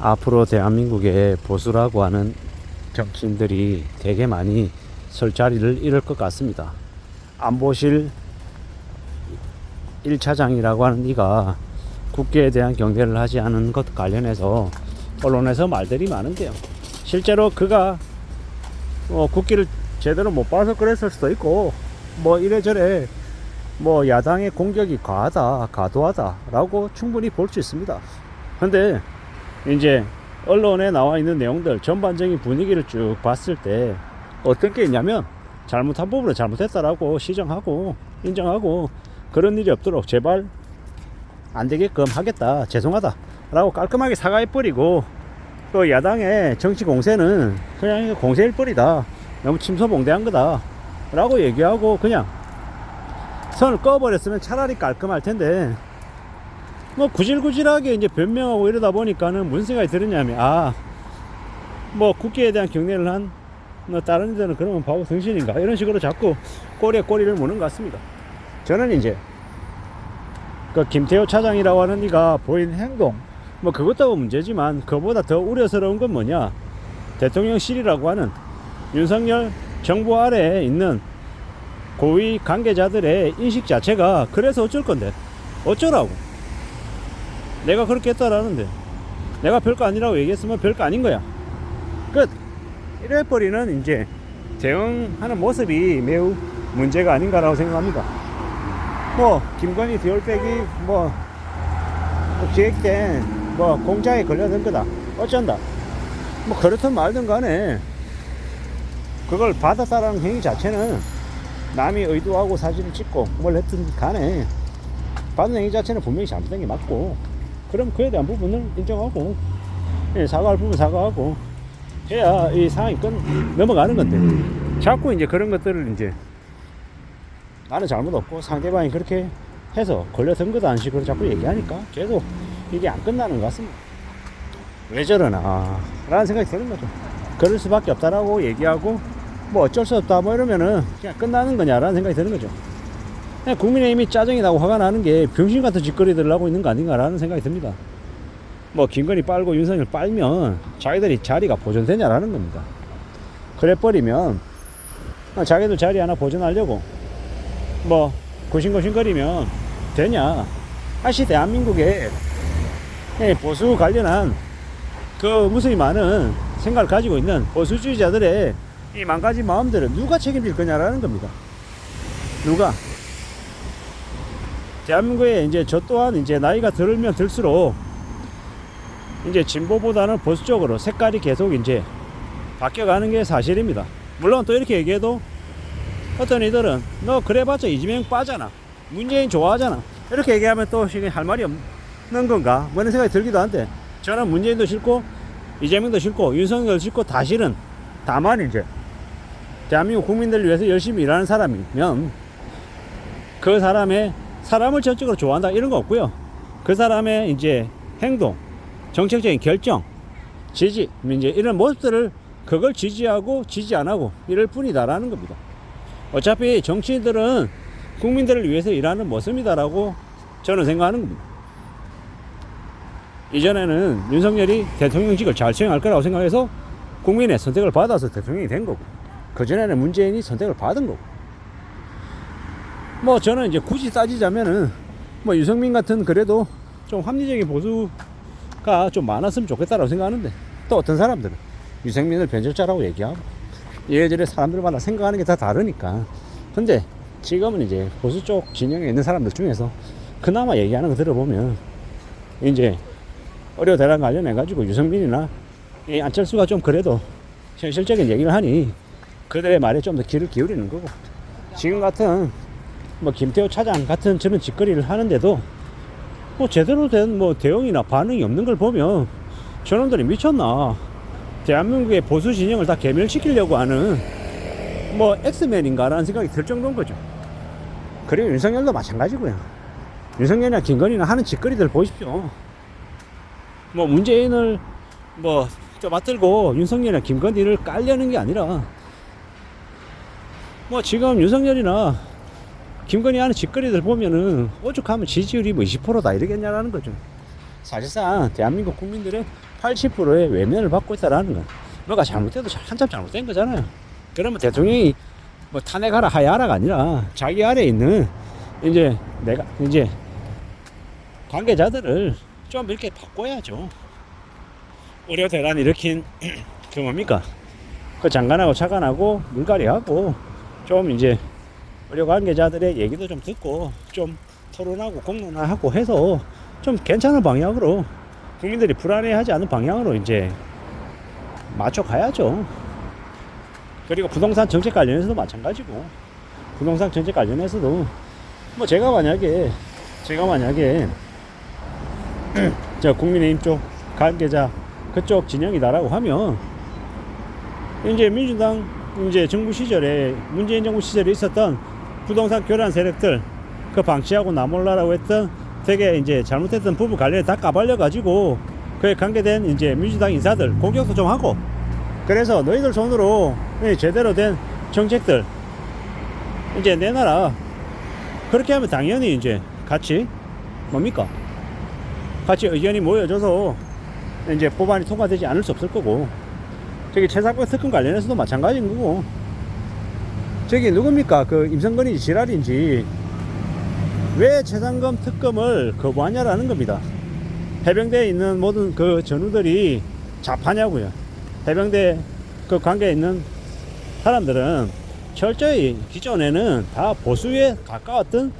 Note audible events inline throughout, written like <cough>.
앞으로 대한민국의 보수라고 하는 정치인들이 되게 많이 설 자리를 잃을 것 같습니다. 안보실 1차장이라고 하는 이가 국회에 대한 경계를 하지 않은 것 관련해서 언론에서 말들이 많은데요. 실제로 그가 어, 국기를 제대로 못 봐서 그랬을 수도 있고 뭐 이래저래 뭐 야당의 공격이 과하다 과도하다라고 충분히 볼 수 있습니다. 근데 이제 언론에 나와 있는 내용들 전반적인 분위기를 쭉 봤을 때 어떤 게 있냐면 잘못한 부분을 잘못했다라고 시정하고 인정하고 그런 일이 없도록 제발 안 되게끔 하겠다. 죄송하다 라고 깔끔하게 사과해 버리고 또 야당의 정치 공세는 그냥 공세일 뿐이다. 너무 침소봉대한 거다 라고 얘기하고 그냥 선을 꺼버렸으면 차라리 깔끔할 텐데 뭐 구질구질하게 이제 변명하고 이러다 보니까는 무슨 생각이 들었냐면 아 뭐 국기에 대한 경례를 한 뭐 다른 데는 그러면 바보 정신인가? 이런 식으로 자꾸 꼬리에 꼬리를 무는 것 같습니다. 저는 이제 그 김태호 차장이라고 하는 이가 보인 행동 뭐 그것도 문제지만 그보다 더 우려스러운 건 뭐냐? 대통령실이라고 하는 윤석열 정부 아래에 있는 고위 관계자들의 인식 자체가 그래서 어쩔 건데? 어쩌라고 내가 그렇게 했다라는데 내가 별거 아니라고 얘기했으면 별거 아닌 거야. 끝. 이래버리는 이제 대응하는 모습이 매우 문제가 아닌가라고 생각합니다. 뭐 김건희 디올백이 뭐 기획된 뭐 공작에 걸려든 거다. 어쩐다. 뭐 그렇든 말든 간에 그걸 받았다라는 행위 자체는 남이 의도하고 사진을 찍고 뭘 했든 간에 받은 행위 자체는 분명히 잘못된 게 맞고 그럼 그에 대한 부분을 인정하고 예, 사과할 부분 사과하고 해야 이 상황이 끝 넘어가는 건데 자꾸 이제 그런 것들을 이제 나는 잘못 없고 상대방이 그렇게 해서 걸려든 거다 안 식으로 자꾸 얘기하니까 계속 이게 안 끝나는 것 같습니다. 왜 저러나 라는 생각이 드는 거죠. 그럴 수밖에 없다라고 얘기하고 뭐 어쩔 수 없다 뭐 이러면은 그냥 끝나는 거냐라는 생각이 드는 거죠. 국민의힘이 짜증이 나고 화가 나는 게 병신 같은 짓거리들을 하고 있는 거 아닌가라는 생각이 듭니다. 뭐 김건희 빨고 윤석열 빨면 자기들이 자리가 보존되냐라는 겁니다. 그래 버리면 자기들 자리 하나 보존하려고 뭐 고신고신거리면 되냐? 사실 대한민국에 예, 보수 관련한 그 무수히 많은 생각을 가지고 있는 보수주의자들의 이 망가진 마음들은 누가 책임질 거냐라는 겁니다. 누가? 대한민국에 이제 저 또한 이제 나이가 들면 들수록 이제 진보보다는 보수 쪽으로 색깔이 계속 이제 바뀌어가는 게 사실입니다. 물론 또 이렇게 얘기해도 어떤 이들은 너 그래봤자 이재명 빠잖아. 문재인 좋아하잖아. 이렇게 얘기하면 또 지금 할 말이 없는 건가? 뭐 이런 생각이 들기도 한데 저는 문재인도 싫고 이재명도 싫고 윤석열도 싫고 다 싫은 다만 이제 대한민국 국민들을 위해서 열심히 일하는 사람이면 그 사람의 사람을 전적으로 좋아한다 이런 거 없고요. 그 사람의 이제 행동, 정책적인 결정, 지지, 이제 이런 모습들을 그걸 지지하고 지지 안 하고 이럴 뿐이다라는 겁니다. 어차피 정치인들은 국민들을 위해서 일하는 모습이다라고 저는 생각하는 겁니다. 이전에는 윤석열이 대통령직을 잘 수행할 거라고 생각해서 국민의 선택을 받아서 대통령이 된 거고, 그전에는 문재인이 선택을 받은 거고. 뭐 저는 이제 굳이 따지자면은 뭐 유승민 같은 그래도 좀 합리적인 보수가 좀 많았으면 좋겠다라고 생각하는데 또 어떤 사람들은 유승민을 변절자라고 얘기하고 예전에 사람들마다 생각하는 게 다 다르니까. 근데 지금은 이제 보수 쪽 진영에 있는 사람들 중에서 그나마 얘기하는 거 들어보면 이제 어려 대란 관련해 가지고 유승민이나 이 안철수가 좀 그래도 현실적인 얘기를 하니 그들의 말에 좀 더 귀를 기울이는 거고 지금 같은 뭐 김태호 차장 같은 저런 짓거리를 하는데도 뭐 제대로 된 뭐 대응이나 반응이 없는 걸 보면 저놈들이 미쳤나 대한민국의 보수 진영을 다 개멸시키려고 하는 뭐 엑스맨인가라는 생각이 들 정도인 거죠. 그리고 윤석열도 마찬가지고요. 윤석열이나 김건희나 하는 짓거리들 보십시오. 뭐 문재인을 뭐좀 맞들고 윤석열이나 김건희를 깔려는 게 아니라 뭐 지금 윤석열이나 김건희 하는 짓거리들 보면은 오죽하면 지지율이 뭐 20%다 이러겠냐라는 거죠. 사실상 대한민국 국민들은 80%의 외면을 받고 있다라는 건 뭐가 잘못돼도 잘- 한참 잘못된 거잖아요. 그러면 대통령이 뭐 탄핵하라 하야하라가 아니라 자기 아래 있는 이제 내가 이제 관계자들을 좀 이렇게 바꿔야죠. 의료 대란 일으킨 <clears throat> 그 뭡니까? 그 장관하고 차관하고 물갈이하고 좀 이제 의료 관계자들의 얘기도 좀 듣고 좀 토론하고 공론화하고 해서 좀 괜찮은 방향으로 국민들이 불안해하지 않은 방향으로 이제 맞춰 가야죠. 그리고 부동산 정책 관련해서도 마찬가지고 부동산 정책 관련해서도 뭐 제가 만약에 제가 만약에 <clears throat> 저 국민의힘 쪽 관계자 그쪽 진영이다라고 하면 이제 민주당 이제 정부 시절에 문재인 정부 시절에 있었던 부동산 교란 세력들 그 방치하고 나몰라라고 했던 되게 이제 잘못했던 부분 관련해 다 까발려 가지고 그에 관계된 이제 민주당 인사들 공격도 좀 하고 그래서 너희들 손으로 이 제대로 된 정책들 이제 내놔라. 그렇게 하면 당연히 이제 같이 뭡니까? 같이 의견이 모여져서 이제 법안이 통과되지 않을 수 없을 거고. 저기 최상권 특권 관련해서도 마찬가지인 거고 저기 누굽니까? 그 임성근이 지랄인지. 왜 최상금 특검을 거부하냐라는 겁니다. 해병대에 있는 모든 그 전우들이 자파냐고요. 해병대 그 관계에 있는 사람들은 철저히 기존에는 다 보수에 가까웠던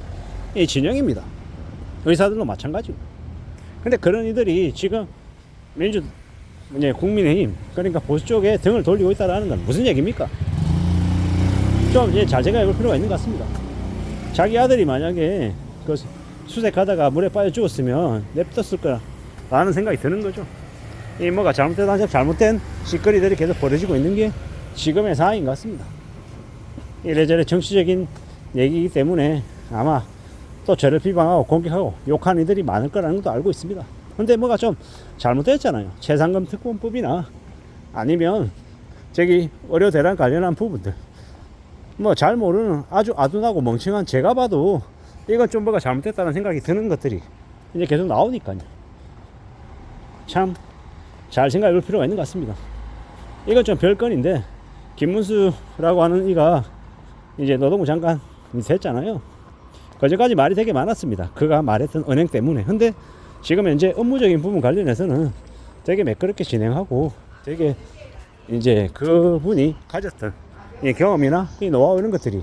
이 진영입니다. 의사들도 마찬가지고. 근데 그런 이들이 지금 민주 이제 국민의힘 그러니까 보수 쪽에 등을 돌리고 있다라는 건 무슨 얘기입니까? 좀 이제 자제가 해볼 필요가 있는 것 같습니다. 자기 아들이 만약에 그 수색하다가 물에 빠져 죽었으면 냅뒀을 거라는 생각이 드는 거죠. 이 뭐가 잘못된 한 잘못된 짓거리들이 계속 벌어지고 있는 게 지금의 상황인 것 같습니다. 이래저래 정치적인 얘기이기 때문에 아마 또 저를 비방하고 공격하고 욕하는 이들이 많을 거라는 것도 알고 있습니다. 근데 뭐가 좀 잘못됐잖아요. 최상금 특권법이나 아니면 저기 의료 대란 관련한 부분들 뭐 잘 모르는 아주 아둔하고 멍청한 제가 봐도 이건 좀 뭐가 잘못됐다는 생각이 드는 것들이 이제 계속 나오니까요. 참 잘 생각해 볼 필요가 있는 것 같습니다. 이건 좀 별건인데 김문수라고 하는 이가 이제 노동부 장관이 됐잖아요. 그전까지 말이 되게 많았습니다. 그가 말했던 은행 때문에. 근데 지금 현재 업무적인 부분 관련해서는 되게 매끄럽게 진행하고 되게 이제 그분이 가졌던 이 경험이나 이 노하우 이런 것들이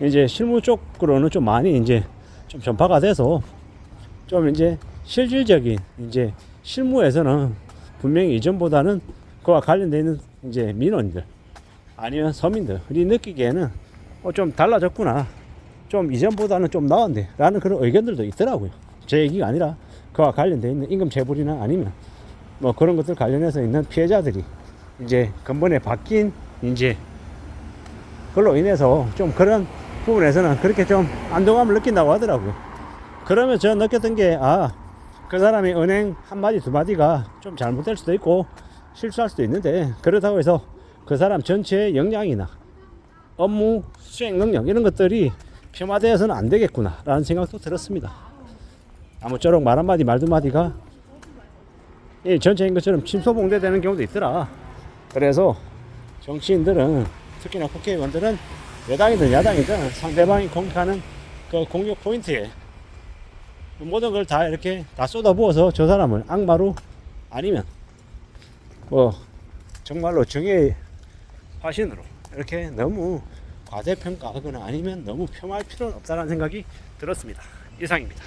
이제 실무 쪽으로는 좀 많이 이제 좀 전파가 돼서 좀 이제 실질적인 이제 실무에서는 분명히 이전보다는 그와 관련되어 있는 이제 민원들 아니면 서민들이 느끼기에는 어, 좀 달라졌구나. 좀 이전보다는 좀 나았네. 라는 그런 의견들도 있더라고요. 제 얘기가 아니라 그와 관련되어 있는 임금 체불이나 아니면 뭐 그런 것들 관련해서 있는 피해자들이 이제 근본에 바뀐 이제 그걸로 인해서 좀 그런 부분에서는 그렇게 좀 안정감을 느낀다고 하더라고요. 그러면 저는 느꼈던 게, 아, 그 사람이 은행 한마디, 두마디가 좀 잘못될 수도 있고 실수할 수도 있는데 그렇다고 해서 그 사람 전체의 역량이나 업무 수행 능력 이런 것들이 폄하되어서는 안 되겠구나 라는 생각도 들었습니다. 아무쪼록 말 한마디 말 두마디가 이 전체인 것처럼 침소봉대 되는 경우도 있더라. 그래서 정치인들은 특히나 국회의원들은 여당이든 야당이든 상대방이 공격하는 그 공격 포인트에 모든 걸 다 이렇게 다 쏟아부어서 저 사람을 악마로 아니면 뭐 정말로 정의 화신으로 이렇게 너무 과대평가하거나 아니면 너무 폄하할 필요는 없다는 생각이 들었습니다. 이상입니다.